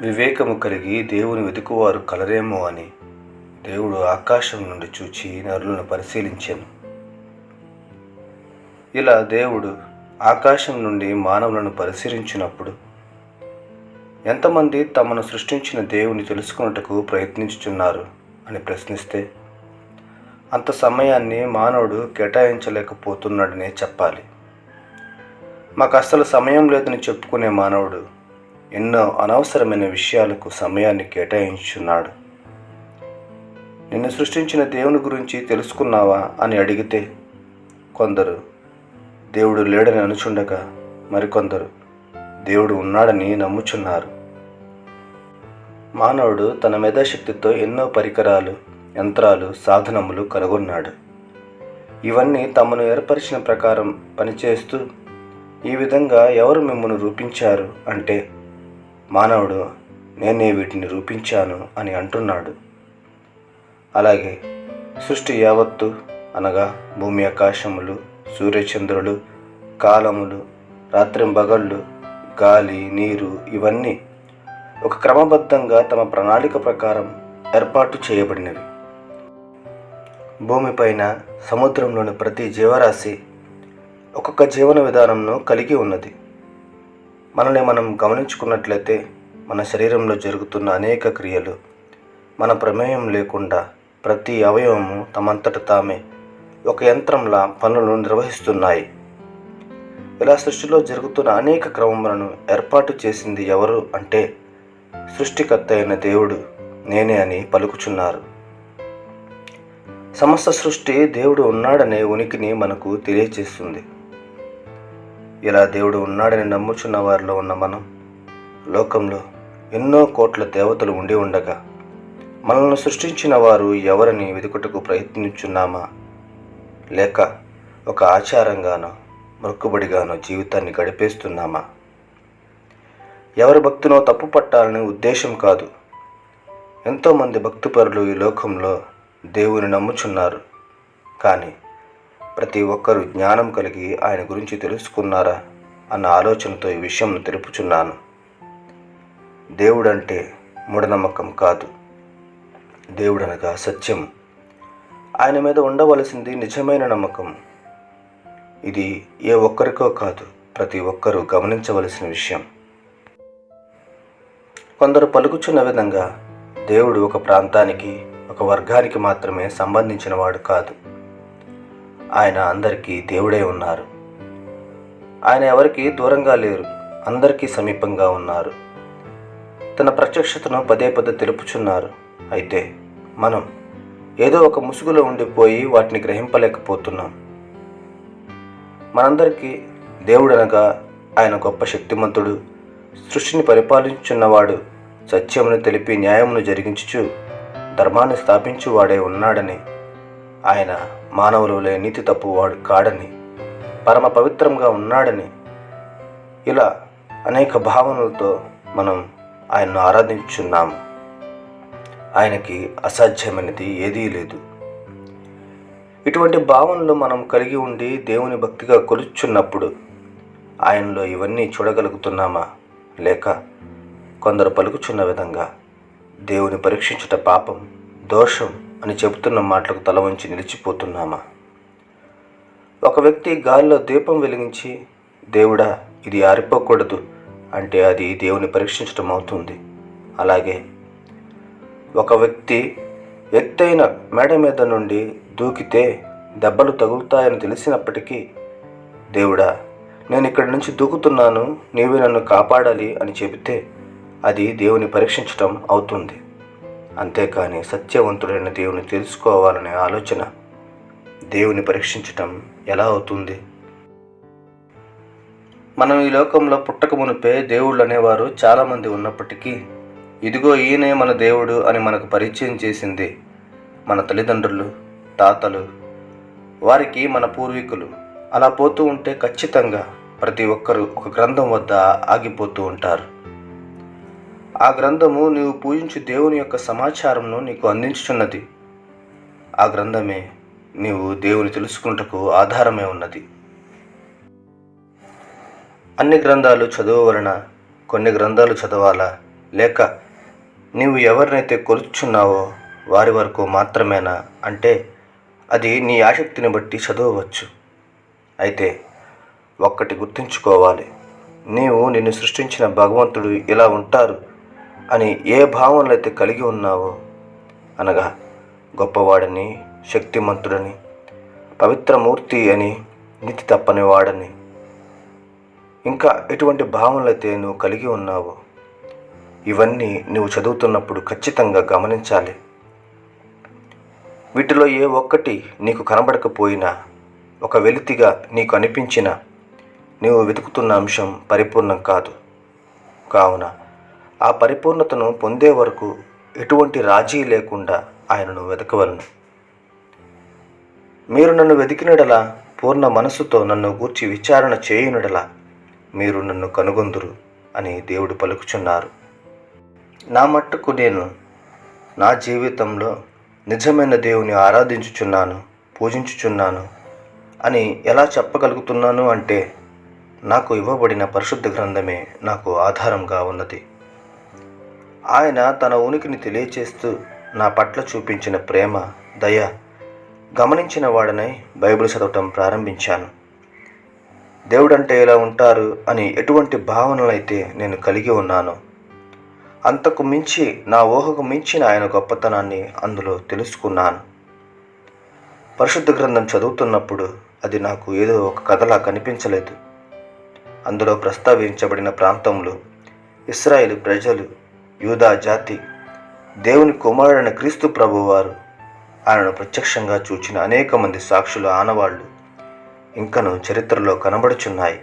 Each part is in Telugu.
వివేకము కలిగి దేవుని వెతుకువారు కలరేమో అని దేవుడు ఆకాశం నుండి చూచి నరులను పరిశీలించాను. ఇలా దేవుడు ఆకాశం నుండి మానవులను పరిశీలించినప్పుడు ఎంతమంది తమను సృష్టించిన దేవుని తెలుసుకున్నట్టుకు ప్రయత్నించుచున్నారు అని ప్రశ్నిస్తే అంత సమయాన్ని మానవుడు కేటాయించలేకపోతున్నాడనే చెప్పాలి. మాకు అస్సలు సమయం లేదని చెప్పుకునే మానవుడు ఎన్నో అనవసరమైన విషయాలకు సమయాన్ని కేటాయించున్నాడు. నిన్ను సృష్టించిన దేవుని గురించి తెలుసుకున్నావా? అని అడిగితే కొందరు. దేవుడు లేడని అనుచుండగా మరికొందరు. దేవుడు ఉన్నాడని నమ్ముచున్నారు. మానవుడు తన మేధాశక్తితో ఎన్నో పరికరాలు యంత్రాలు సాధనములు కనుగొన్నాడు. ఇవన్నీ తమను ఏర్పరిచిన ప్రకారం పనిచేస్తూ ఈ విధంగా ఎవరు మిమ్మల్ని రూపించారు? అంటే మానవుడు నేనే వీటిని రూపించాను అని అంటున్నాడు. అలాగే సృష్టి యావత్తు అనగా భూమి ఆకాశములు సూర్యచంద్రులు కాలములు రాత్రింబగళ్ళు గాలి నీరు ఇవన్నీ ఒక క్రమబద్ధంగా తమ ప్రణాళిక ప్రకారం ఏర్పాటు చేయబడినవి. భూమిపైన సముద్రంలోని ప్రతి జీవరాశి ఒక్కొక్క జీవన విధానంను కలిగి ఉన్నది. మనల్ని మనం గమనించుకున్నట్లయితే మన శరీరంలో జరుగుతున్న అనేక క్రియలు మన ప్రమేయం లేకుండా ప్రతి అవయవము తమంతట తామే ఒక యంత్రంలా పనులను నిర్వహిస్తున్నాయి. ఇలా సృష్టిలో జరుగుతున్న అనేక క్రమములను ఏర్పాటు చేసింది ఎవరు అంటే సృష్టికర్త అయిన దేవుడు నేనే అని పలుకుచున్నారు. సమస్త సృష్టి దేవుడు ఉన్నాడనే ఉనికిని మనకు తెలియచేస్తుంది. ఇలా దేవుడు ఉన్నాడని నమ్ముచున్న వారిలో ఉన్న మనం లోకంలో ఎన్నో కోట్ల దేవతలు ఉండి ఉండగా మనల్ని సృష్టించిన వారు ఎవరని వెతుకుటకు ప్రయత్నించున్నామా? లేక ఒక ఆచారంగానో మొక్కుబడిగానో జీవితాన్ని గడిపేస్తున్నామా? ఎవరి భక్తినో తప్పు పట్టాలని ఉద్దేశం కాదు. ఎంతోమంది భక్తిపరులు ఈ లోకంలో దేవుని నమ్ముచున్నారు. కానీ ప్రతి ఒక్కరూ జ్ఞానం కలిగి ఆయన గురించి తెలుసుకున్నారా అన్న ఆలోచనతో ఈ విషయం తెలుపుచున్నాను. దేవుడంటే మూఢనమ్మకం కాదు. దేవుడనగా సత్యం. ఆయన మీద ఉండవలసింది నిజమైన నమ్మకం. ఇది ఏ ఒక్కరికో కాదు ప్రతి ఒక్కరూ గమనించవలసిన విషయం. కొందరు పలుకుచున్న విధంగా దేవుడు ఒక ప్రాంతానికి ఒక వర్గానికి మాత్రమే సంబంధించినవాడు కాదు. ఆయన అందరికీ దేవుడే ఉన్నారు. ఆయన ఎవరికి దూరంగా లేరు అందరికీ సమీపంగా ఉన్నారు. తన ప్రత్యక్షతను పదే పదే తెలుపుచున్నారు. అయితే మనం ఏదో ఒక ముసుగులో ఉండిపోయి వాటిని గ్రహింపలేకపోతున్నాం. మనందరికీ దేవుడనగా ఆయన గొప్ప శక్తిమంతుడు సృష్టిని పరిపాలించున్నవాడు సత్యమును తెలిపి న్యాయమును జరిగించుచు ధర్మాన్ని స్థాపించువాడే ఉన్నాడని ఆయన మానవులులే నీతి తప్పువాడు కాడని పరమ పవిత్రంగా ఉన్నాడని ఇలా అనేక భావనలతో మనం ఆయన్ను ఆరాధించున్నాము ఆయనకి అసాధ్యమైనది ఏదీ లేదు. ఇటువంటి భావనలు మనం కలిగి ఉండి దేవుని భక్తిగా కొలుచున్నప్పుడు ఆయనలో ఇవన్నీ చూడగలుగుతున్నామా? లేక కొందరు పలుకుచున్న విధంగా దేవుని పరీక్షించుట పాపం దోషం అని చెబుతున్న మాటలకు తల వంచి నిలిచిపోతున్నామా? ఒక వ్యక్తి గాలిలో దీపం వెలిగించి దేవుడా ఇది ఆరిపోకూడదు. అంటే అది దేవుని పరీక్షించటం అవుతుంది. అలాగే ఒక వ్యక్తి ఎత్తైన మేడ మీద నుండి దూకితే దెబ్బలు తగులుతాయని తెలిసినప్పటికీ దేవుడా నేను ఇక్కడి నుంచి దూకుతున్నాను. నీవే నన్ను కాపాడాలి అని చెబితే అది దేవుని పరీక్షించటం అవుతుంది. అంతేకాని సత్యవంతుడైన దేవుని తెలుసుకోవాలనే ఆలోచన దేవుని పరీక్షించటం ఎలా అవుతుంది? మనం ఈ లోకంలో పుట్టక మునిపే దేవుళ్ళు అనేవారు చాలామంది ఉన్నప్పటికీ ఇదిగో ఈయనే మన దేవుడు అని మనకు పరిచయం చేసింది మన తల్లిదండ్రులు తాతలు. వారికి మన పూర్వీకులు. అలా పోతూ ఉంటే ఖచ్చితంగా ప్రతి ఒక్కరూ ఒక గ్రంథం వద్ద ఆగిపోతూ ఉంటారు. ఆ గ్రంథము నీవు పూజించు దేవుని యొక్క సమాచారంను నీకు అందించుచున్నది. ఆ గ్రంథమే నీవు దేవుని తెలుసుకుంటకు ఆధారమే ఉన్నది. అన్ని గ్రంథాలు చదువు వలన కొన్ని గ్రంథాలు చదవాలా? లేక నీవు ఎవరినైతే కొలుచున్నావో వారి వరకు మాత్రమేనా? అంటే అది నీ ఆసక్తిని బట్టి చదవవచ్చు. అయితే ఒక్కటి గుర్తుంచుకోవాలి. నీవు నిన్ను సృష్టించిన భగవంతుడు ఇలా ఉంటారు. అని ఏ భావనలు అయితే కలిగి ఉన్నావో అనగా గొప్పవాడని శక్తిమంతుడని పవిత్రమూర్తి అని నీతి తప్పని వాడని ఇంకా ఎటువంటి భావనలు అయితే నువ్వు కలిగి ఉన్నావో ఇవన్నీ నువ్వు చదువుతున్నప్పుడు ఖచ్చితంగా గమనించాలి. వీటిలో ఏ ఒక్కటి నీకు కనబడకపోయినా ఒక వెలితిగా నీకు అనిపించిన నీవు వెతుకుతున్న అంశం పరిపూర్ణం కాదు. కావున ఆ పరిపూర్ణతను పొందే వరకు ఎటువంటి రాజీ లేకుండా ఆయనను వెతకవలను మీరు నన్ను వెతికినడలా పూర్ణ మనస్సుతో నన్ను గూర్చి విచారణ చేయునడలా మీరు నన్ను కనుగొందురు అని దేవుడు పలుకుచున్నారు. నా మట్టుకు నేను నా జీవితంలో నిజమైన దేవుని ఆరాధించుచున్నాను పూజించుచున్నాను అని ఎలా చెప్పగలుగుతున్నాను అంటే నాకు ఇవ్వబడిన పరిశుద్ధ గ్రంథమే నాకు ఆధారంగా ఉన్నది. ఆయన తన ఉనికిని తెలియచేస్తూ నా పట్ల చూపించిన ప్రేమ దయ గమనించిన వాడనై బైబిల్ చదవటం ప్రారంభించాను. దేవుడంటే ఇలా ఉంటారు అని ఎటువంటి భావనలైతే నేను కలిగి ఉన్నానో అంతకు మించి నా ఊహకు మించిన ఆయన గొప్పతనాన్ని అందులో తెలుసుకున్నాను. పరిశుద్ధ గ్రంథం చదువుతున్నప్పుడు అది నాకు ఏదో ఒక కథలా కనిపించలేదు. అందులో ప్రస్తావించబడిన ప్రాంతంలో ఇస్రాయేల్ ప్రజలు యూదా జాతి దేవుని కుమారుడైన క్రీస్తు ప్రభువారు ఆయనను ప్రత్యక్షంగా చూచిన అనేక మంది సాక్షుల ఆనవాళ్ళు ఇంకను చరిత్రలో కనబడుచున్నాయి.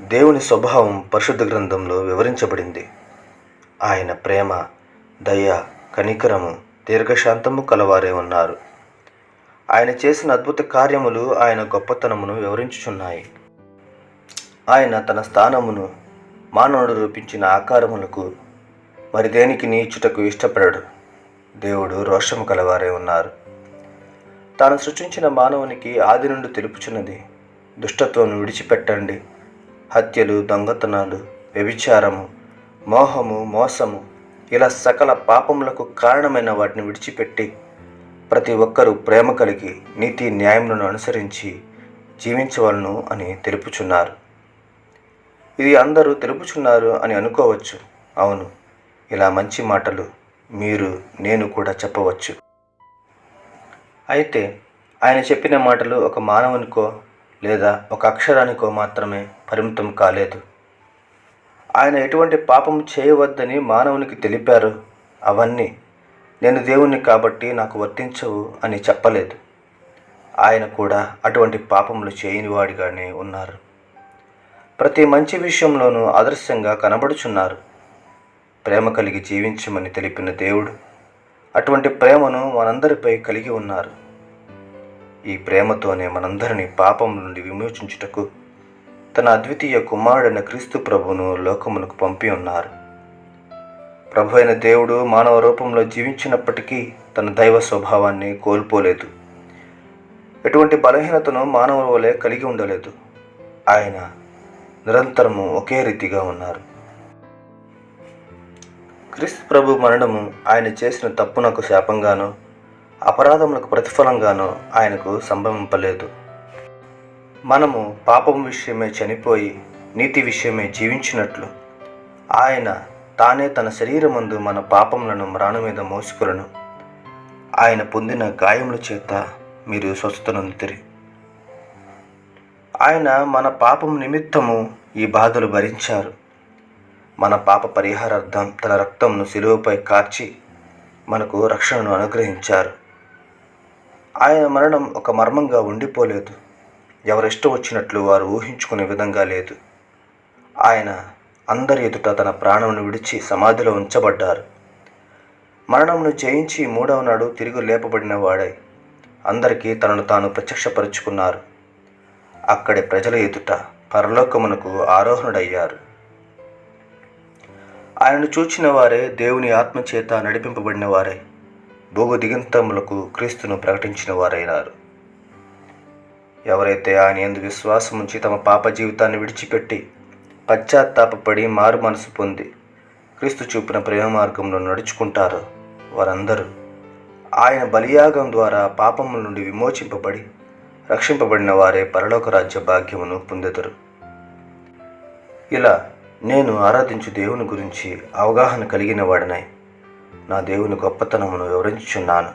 దేవుని స్వభావం పరిశుద్ధ గ్రంథంలో వివరించబడింది. ఆయన ప్రేమ దయ కనికరము దీర్ఘశాంతము కలవారే ఉన్నారు. ఆయన చేసిన అద్భుత కార్యములు ఆయన గొప్పతనమును వివరించుచున్నాయి. ఆయన తన స్థానమును మానవుడు రూపించిన ఆకారములకు మరి దేనికి నీచుటకు ఇష్టపడడు? దేవుడు రోషము కలవారే ఉన్నారు. తాను సృష్టించిన మానవునికి ఆది నుండి తెలుపుచున్నది. దుష్టత్వం విడిచిపెట్టండి. హత్యలు దొంగతనాలు వ్యభిచారము మోహము మోసము ఇలా సకల పాపములకు కారణమైన వాటిని విడిచిపెట్టి ప్రతి ఒక్కరూ ప్రేమ కలిగి నీతి న్యాయములను అనుసరించి జీవించవలను అని తెలుపుచున్నారు. ఇది అందరూ తెలుపుచున్నారు అని అనుకోవచ్చు. అవును ఇలా మంచి మాటలు మీరు నేను కూడా చెప్పవచ్చు. అయితే ఆయన చెప్పిన మాటలు ఒక మానవునికో లేదా ఒక అక్షరానికో మాత్రమే పరిమితం కాలేదు. ఆయన ఎటువంటి పాపం చేయవద్దని మానవునికి తెలిపారు. అవన్నీ నేను దేవుణ్ణి కాబట్టి నాకు వర్తించవు అని చెప్పలేదు. ఆయన కూడా అటువంటి పాపములు చేయనివాడిగానే ఉన్నారు. ప్రతి మంచి విషయంలోనూ ఆదర్శంగా కనబడుచున్నారు. ప్రేమ కలిగి జీవించమని తెలిపిన దేవుడు అటువంటి ప్రేమను మనందరిపై కలిగి ఉన్నారు. ఈ ప్రేమతోనే మనందరినీ పాపం నుండి విమోచించుటకు తన అద్వితీయ కుమారుడైన క్రీస్తు ప్రభును లోకమునకు పంపి ఉన్నారు. ప్రభు అయిన దేవుడు మానవ రూపంలో జీవించినప్పటికీ తన దైవ స్వభావాన్ని కోల్పోలేదు. ఎటువంటి బలహీనతను మానవుల వలె కలిగి ఉండలేదు. ఆయన నిరంతరము ఒకే రీతిగా ఉన్నారు. క్రీస్తు ప్రభు మరణము ఆయన చేసిన తప్పునకు శాపంగానో అపరాధములకు ప్రతిఫలంగానో ఆయనకు సంభవింపలేదు. మనము పాపం విషయమే చనిపోయి నీతి విషయమే జీవించినట్లు. ఆయన తానే తన శరీరమందు మన పాపములను మ్రాణ మీద మోసుకులను. ఆయన పొందిన గాయముల చేత మీరు స్వస్థతనొందితిరి ఆయన మన పాపం నిమిత్తము ఈ బాధలు భరించారు. మన పాప పరిహారార్థం తన రక్తంను సిలువపై కార్చి మనకు రక్షణను అనుగ్రహించారు. ఆయన మరణం ఒక మర్మంగా ఉండిపోలేదు. ఎవరిష్టం వచ్చినట్లు వారు ఊహించుకునే విధంగా లేదు. ఆయన అందరి ఎదుట తన ప్రాణమును విడిచి సమాధిలో ఉంచబడ్డారు. మరణమును జయించి మూడవ నాడు తిరిగి లేపబడిన వాడై అందరికీ తనను తాను ప్రత్యక్షపరుచుకున్నారు. అక్కడి ప్రజల ఎదుట పరలోకమునకు ఆరోహణుడయ్యారు. ఆయనను చూచిన వారే దేవుని ఆత్మచేత నడిపింపబడిన వారే భూగు దిగంతములకు క్రీస్తును ప్రకటించిన వారైనారు. ఎవరైతే ఆయన ఎందు విశ్వాసం ఉంచి తమ పాప జీవితాన్ని విడిచిపెట్టి పశ్చాత్తాపపడి మారు మనసు పొంది క్రీస్తు చూపిన ప్రేమ మార్గంలో నడుచుకుంటారో వారందరూ ఆయన బలియాగం ద్వారా పాపముల నుండి విమోచింపబడి రక్షింపబడిన వారే పరలోక రాజ్య భాగ్యమును పొందెదరు. ఇలా నేను ఆరాధించు దేవుని గురించి అవగాహన కలిగిన వాడినై. నా దేవుని గొప్పతనమును వివరించుచున్నాను.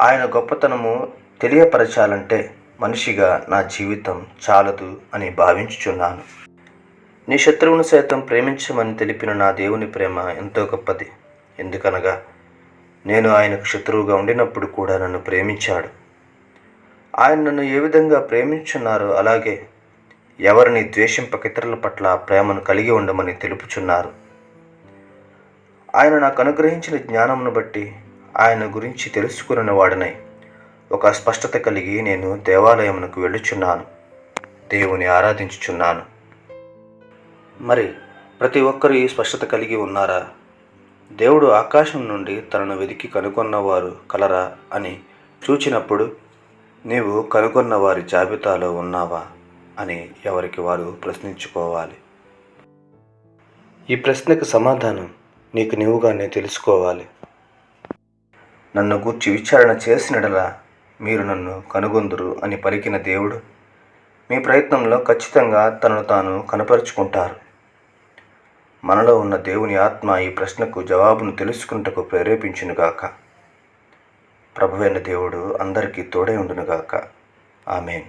ఆయన గొప్పతనము తెలియపరచాలంటే మనిషిగా నా జీవితం చాలదు అని భావించుచున్నాను. నీ శత్రువును సైతం ప్రేమించమని తెలిపిన నా దేవుని ప్రేమ ఎంతో గొప్పది. ఎందుకనగా నేను ఆయనకు శత్రువుగా ఉండినప్పుడు కూడా నన్ను ప్రేమించాడు. ఆయన నన్ను ఏ విధంగా ప్రేమించున్నారో అలాగే ఎవరిని ద్వేషింపక ఇతరుల పట్ల ప్రేమను కలిగి ఉండమని తెలుపుచున్నారు. ఆయన నాకు అనుగ్రహించిన జ్ఞానమును బట్టి ఆయన గురించి తెలుసుకున్న వాడనై ఒక స్పష్టత కలిగి నేను దేవాలయమునకు వెళ్ళుచున్నాను. దేవుని ఆరాధించుచున్నాను. మరి ప్రతి ఒక్కరు ఈ స్పష్టత కలిగి ఉన్నారా? దేవుడు ఆకాశం నుండి తనను వెతికి కనుగొన్నవారు కలరా అని చూచినప్పుడు నీవు కనుగొన్న వారి జాబితాలో ఉన్నావా అని ఎవరికి వారు ప్రశ్నించుకోవాలి. ఈ ప్రశ్నకు సమాధానం నీకు నీవుగానే తెలుసుకోవాలి. నన్ను గూర్చి విచారణ చేసినడలా మీరు నన్ను కనుగొందురు అని పలికిన దేవుడు మీ ప్రయత్నంలో ఖచ్చితంగా తనను తాను కనపరుచుకుంటారు. మనలో ఉన్న దేవుని ఆత్మ ఈ ప్రశ్నకు జవాబును తెలుసుకుంటకు ప్రేరేపించునుగాక. ప్రభువైన దేవుడు అందరికీ తోడే ఉండునుగాక. ఆమెన్.